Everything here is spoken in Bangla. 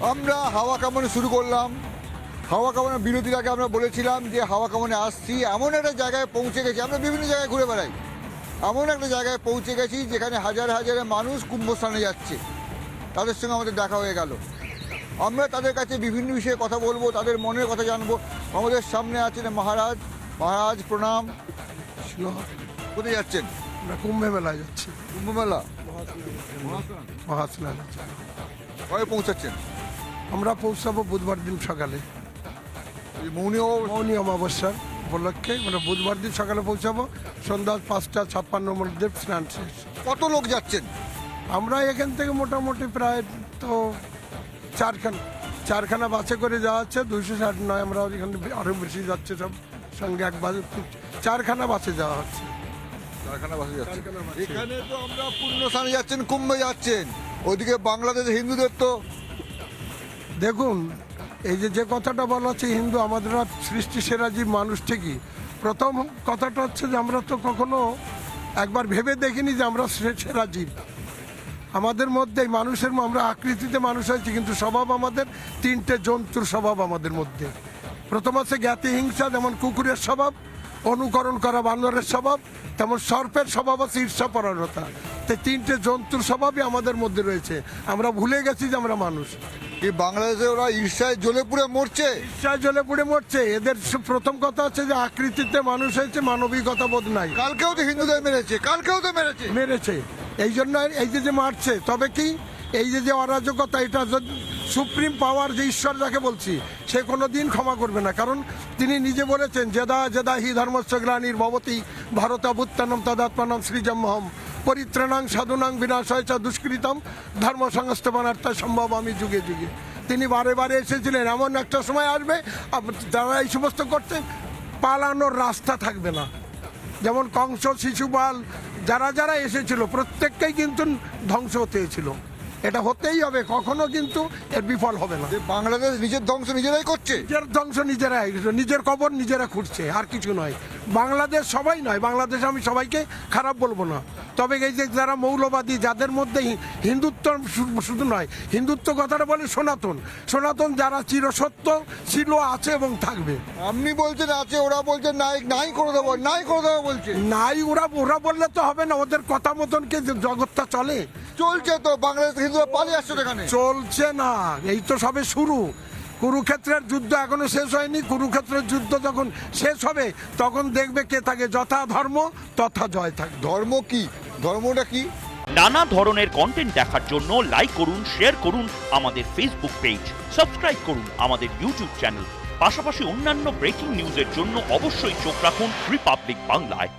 আমরা হাওয়া কামানো শুরু করলাম। হাওয়া কামানোর বিরতির আগে আমরা বলেছিলাম যে হাওয়া কামানে আসছি। এমন একটা জায়গায় পৌঁছে গেছি আমরা বিভিন্ন জায়গায় ঘুরে বেড়াই। এমন একটা জায়গায় পৌঁছে গেছি যেখানে হাজার হাজারে মানুষ কুম্ভস্থানে যাচ্ছে। তাদের সঙ্গে আমাদের দেখা হয়ে গেল। আমরা তাদের কাছে বিভিন্ন বিষয়ে কথা বলব তাদের মনের কথা জানব। আমাদের সামনে আছেন মহারাজ। মহারাজ প্রণাম। কোথায় যাচ্ছেন? আমরা কুম্ভে মেলায় যাচ্ছি কুম্ভ মেলা মহাস্নান কবে পৌঁছাচ্ছেন? আমরা পৌঁছাবো বুধবার দিন সকালে। মৌনী মৌনী অমাবস্যার উপলক্ষে আমরা বুধবার দিন সকালে পৌঁছাবো। সন্ধ্যা পাঁচটা ছাপ্পান্ন মধ্যে স্নান শেষ। কত লোক যাচ্ছেন? আমরা এখান থেকে মোটামুটি প্রায় তো চারখানা চারখানা বাসে করে যাওয়া হচ্ছে দুইশো ষাট নয় আমরা এখানে আরও বেশি যাচ্ছে সব সঙ্গে এক বাসে চারখানা বাসে যাওয়া হচ্ছে। কারখানা বাসে এখানে তো আমরা পূর্ণ স্থানে যাচ্ছেন কুম্ভে যাচ্ছেন। ওইদিকে বাংলাদেশ হিন্দুদের তো দেখুন, এই যে যে কথাটা বলা হচ্ছে, হিন্দু আমাদের সৃষ্টি সেরা জীব মানুষ ঠিকই। প্রথম কথাটা হচ্ছে যে, আমরা তো কখনো একবার ভেবে দেখিনি যে আমরা সেরা জীব। আমাদের মধ্যে মানুষের, আমরা আকৃতিতে মানুষ হয়েছি, কিন্তু স্বভাব আমাদের, তিনটে জন্তুর স্বভাব আমাদের মধ্যে। প্রথম আছে জ্ঞাতি হিংসা যেমন কুকুরের স্বভাব অনুকরণ করা বানরের স্বভাব তেমন সর্পের স্বভাব আছে ঈর্ষাপরায়ণতা। তো তিনটে জন্তুর স্বভাবই আমাদের মধ্যে রয়েছে। আমরা ভুলে গেছি যে আমরা মানুষ। এই বাংলাদেশে ওরা ঈর্ষায় জ্বলে পুড়ে মরছে। ঈর্ষায় জ্বলে পুড়ে মরছে। এদের প্রথম কথা হচ্ছে যে আকৃতিতে মানুষ হয়েছে মানবিকতা বোধ নাই। কালকেও তো হিন্দুদের মেরেছে কালকেও তো মেরেছে। মেরেছে। এই জন্য এই যে যে মারছে তবে কি এই যে যে অরাজকতা, এটা সুপ্রিম পাওয়ার যে ঈশ্বর যাকে বলছি, সে কোনো দিন ক্ষমা করবে না। কারণ তিনি নিজে বলেছেন, জেদা জেদা হি ধর্মস্ব গ্লানির ভবতী, ভারত বুত্তানম তদাত্মানম শ্রীজম্মহম পরিত্রাণাং সাধুনাং বিনাশয় চ দুষ্কৃতম, ধর্ম সংস্থবানার্থ সম্ভব আমি যুগে যুগে। তিনি বারে বারে এসেছিলেন, এমন একটা সময় আসবে যারা এই সমস্ত করছেন, পালানোর রাস্তা থাকবে না। যেমন কংস, শিশুপাল, যারা যারা এসেছিল, প্রত্যেককেই কিন্তু ধ্বংস হতে এটা হতেই হবে কখনো কিন্তু এর বিফল হবে না। বাংলাদেশ নিজের ধ্বংস নিজেরাই করছে? নিজের ধ্বংস নিজেরাই নিজের কবর নিজেরা খুঁড়ছে আর কিছু নয়। বাংলাদেশ সবাই নয় বাংলাদেশ আমি সবাইকে খারাপ বলব না। তবে এই যে যারা মৌলবাদী যাদের মধ্যে হিন্দুত্ব শুধু নয় হিন্দুত্ব কথাটা বলে সনাতন। সনাতন যারা চিরসত্য ছিল আছে এবং থাকবে। আপনি বলছেন আছে ওরা বলছে নাই নাই করে দেবো নাই করে দেবো বলছে। নাই ওরা ওরা বললে তো হবে না ওদের কথা মতন কি জগৎটা চলে? চলছে তো বাংলাদেশ হিন্দুরা পালিয়ে আসছে এখানে চলছে না। এই তো সবে শুরু। কুরুক্ষেত্রের যুদ্ধ এখনও শেষ হয়নি। কুরুক্ষেত্রের যুদ্ধ যখন শেষ হবে তখন দেখবে কে থাকে যথা ধর্ম তথা জয় থাকবে ধর্ম কি? ধর্মটা কি? নানা ধরনের কন্টেন্ট দেখার জন্য লাইক করুন শেয়ার করুন আমাদের ফেসবুক পেজ সাবস্ক্রাইব করুন আমাদের ইউটিউব চ্যানেল পাশাপাশি অন্যান্য ব্রেকিং নিউজের জন্য অবশ্যই চোখ রাখুন রিপাবলিক বাংলায়